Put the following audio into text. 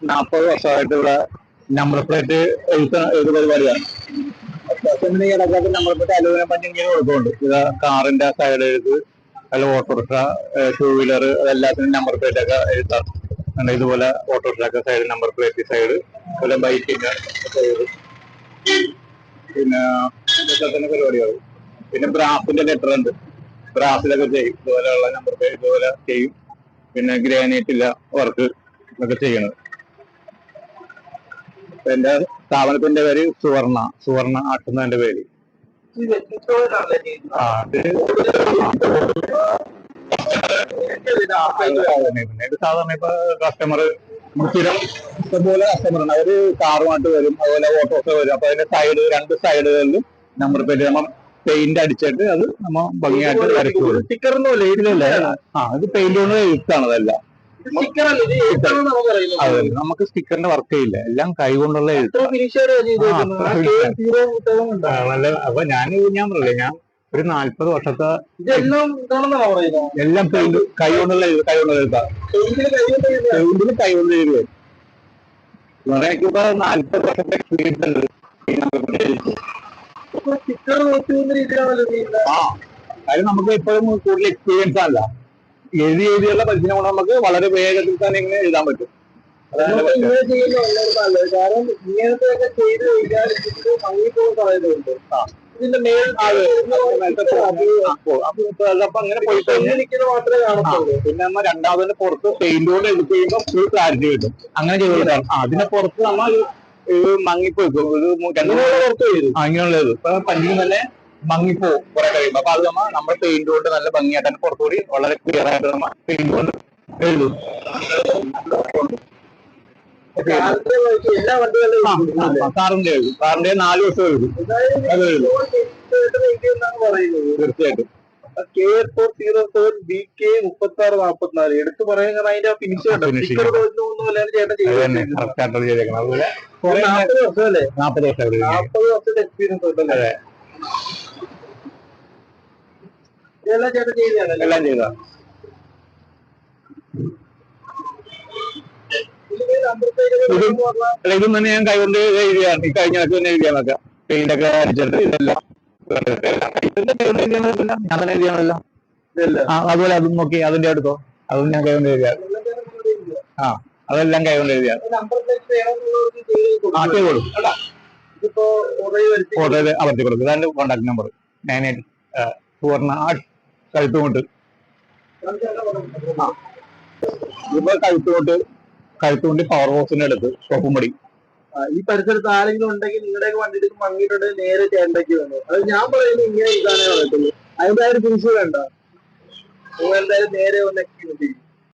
നാൽപ്പത് ഇവിടെ number plate എഴുത്ത എഴുത പരിപാടിയാണ്. അത്യാവശ്യം ഇടക്കാലത്ത് നമ്പർ പ്ലേറ്റ് അലുമിനിയം പഞ്ച് ഇങ്ങനെ കൊടുക്കുന്നുണ്ട് ഇത് കാറിന്റെ സൈഡ് എഴുത്ത് അല്ല ഓട്ടോറിക്ഷ ടൂ വീലർ അതെല്ലാത്തിനും നമ്പർ പ്ലേറ്റ് ഒക്കെ എഴുത്താണ് ഇതുപോലെ autorickshaw side number plate side അതുപോലെ ബൈക്കിന്റെ സൈഡ് പിന്നെ ഇതൊക്കെ പരിപാടികൾ പിന്നെ ബ്രാസിന്റെ ലെറ്റർ ഉണ്ട്. ബ്രാസിലൊക്കെ ചെയ്യും. ഇതുപോലെയുള്ള നമ്പർ പ്ലേറ്റ് ഇതുപോലെ ചെയ്യും. പിന്നെ ഗ്രാനൈറ്റില്ല വർക്ക് ഇതൊക്കെ ചെയ്യണത് എന്റെ സ്ഥാപനത്തിന്റെ പേര് സുവർണ. സുവർണ ആട്ടുന്നതിന്റെ പേര്. ഈ വ്യക്തിത്വമായിട്ടാണല്ലേ ചെയ്യുന്നത് ആ ഇത് സാധാരണ ഇപ്പൊ കസ്റ്റമർ സ്ഥിരം ഇഷ്ടംപോലെ കസ്റ്റമർ ഉണ്ട്. അവർ കാറുമായിട്ട് വരും അതുപോലെ ഓട്ടോസ് വരും. അപ്പൊ അതിന്റെ സൈഡ് രണ്ട് സൈഡുകളിലും നമ്പർ പേര് നമ്മൾ പെയിന്റ് അടിച്ചിട്ട് അത് നമ്മ ഭംഗിയായിട്ട് കൊടുക്കും. സ്റ്റിക്കറൊന്നുമില്ല ഇല്ലല്ലേ ആ ഇത് പെയിന്റ് കൊണ്ട് എഴുത്താണ് അതെല്ലാം. നമുക്ക് അതെ സ്റ്റിക്കറിന്റെ വർക്ക് ചെയ്യില്ല എല്ലാം കൈ കൊണ്ടുള്ള അപ്പൊ ഞാൻ ഞാൻ പറയില്ല ഞാൻ ഒരു നാല്പത് വർഷത്തെ എല്ലാം പെയിന്റ് കൈ കൊണ്ടുള്ള കൈ കൊണ്ടുള്ള എഴുത്താ? പെയിന്റിൽ കൈ കൊണ്ട് എഴുതുക നാല്പത് വർഷത്തെ എക്സ്പീരിയൻസ് ഉണ്ട്. കാര്യം നമുക്ക് ഇപ്പോഴും കൂടുതൽ എക്സ്പീരിയൻസ് അല്ല എഴുതി എഴുതിയുള്ള പരിചയം കൊണ്ട് നമുക്ക് വളരെ വേഗത്തിൽ തന്നെ ഇങ്ങനെ എഴുതാൻ പറ്റും. ഇങ്ങനെ നല്ലത് കാരണം ചെയ്ത് കഴിഞ്ഞാൽ ഇതിന്റെ പറയുന്നുണ്ട്. മേൽ അങ്ങനെ പോയി കഴിഞ്ഞാൽ മാത്രമേ കാണത്തുള്ളൂ. പിന്നെ നമ്മ രണ്ടാമതിന്റെ പുറത്ത് പെയിന്റ് കൊണ്ട് എടുത്ത് കഴിയുമ്പോൾ ഫുൾ ക്ലാരിറ്റി കിട്ടും. അങ്ങനെ അതിനെ അതിന്റെ പുറത്ത് നമ്മ ഒരു- ഒരു മങ്ങിപ്പോ ഒരു മു- രണ്ട് മൂന്ന് പുറത്ത് വരും ആ, ഇങ്ങനെയുള്ളത്. ഇപ്പൊ പഞ്ചിങ് തന്നെ മങ്ങിപ്പോ കുറെ കഴിയുമ്പോ അപ്പൊ അത് നമ്മ നമ്മുടെ പെയിന്റ് കൊണ്ട് നല്ല ഭംഗിയായിട്ട് തന്നെ പുറത്തുകൂടി വളരെ ക്ലിയർ ആയിട്ട് നമ്മ പെയിന്റ് കൊണ്ട് എഴുതും. കാറിന്റെ എഴുതും. നാല് വർഷം എഴുതും. അത് എഴുതും. തീർച്ചയായിട്ടും. K four zero seven B K മുപ്പത്തി ആറ് നാപ്പത്തി നാല് എടുത്തു കാരണം അതിന്റെ ഫിനിഷ് കണ്ടോ? Finishing. നാപ്പത് തോന്നുന്നു എക്സ്പീരിയൻസ് അത് തന്നെ ചെയ്തു കറക്റ്റ് ആയിട്ട് ചെയ്തേക്കണം അതുപോലെ കുറെ നാൽപ്പത് വർഷം അല്ലേ നാൽപ്പത് വർഷം എഴുതി നാൽപ്പത് വർഷത്തെ എക്സ്പീരിയൻസ് ഉണ്ടല്ലേ ഇതെല്ലാം ചേട്ടൻ ചെയ്തതാണല്ലേ? എല്ലാം ചെയ്താ. ഇതും ഇതും തന്നെ ഞാൻ കൈകൊണ്ട് എഴുതിയാണ് ഈ കഴിഞ്ഞ ആൾക്ക് തന്നെ എഴുതിയാണൊക്കെ പെയിന്റ് ഒക്കെ അടിച്ചിട്ട് ഇതെല്ലാം. എല്ലാം ഞാൻ തന്നെ എഴുതിയാണല്ലോ അതുപോലെ അതും നോക്കി അതിന്റെ അടുത്തോ? അതും ഞാൻ കൈകൊണ്ട് എഴുതിയാ ആ അതെല്ലാം കൈകൊണ്ട് എഴുതിയാ ആ കൊടുക്കും. ചെയ്ത് കൊടുക്കും. ഇതാണ് കോൺടാക്ട് നമ്പർ നയൻ എയ്റ്റ് സുവർണ ആ കഴുത്തുകൊണ്ട് ഇപ്പൊ കഴുത്തുകൊണ്ട് കഴുത്തുകൊണ്ട് പവർ ബോക്സിന്റെ അടുത്ത് ഷോപ്പും പടി. ആ, ഈ പരിസരത്ത് ആരെങ്കിലും ഉണ്ടെങ്കിൽ നിങ്ങളുടെ വണ്ടി എടുക്കും അങ്ങോട്ടുണ്ടെങ്കിൽ നേരെ ചേട്ടയ്ക്ക് വന്നു അത് ഞാൻ പറയുന്നത് ഇങ്ങനെ ഇതാണേ പറയത്തുള്ളൂ. അതിന്റെ ആ ഒരു തിരിച്ചു വേണ്ട. നിങ്ങൾ എന്തായാലും നേരെ ഒന്ന് ചെയ്യും.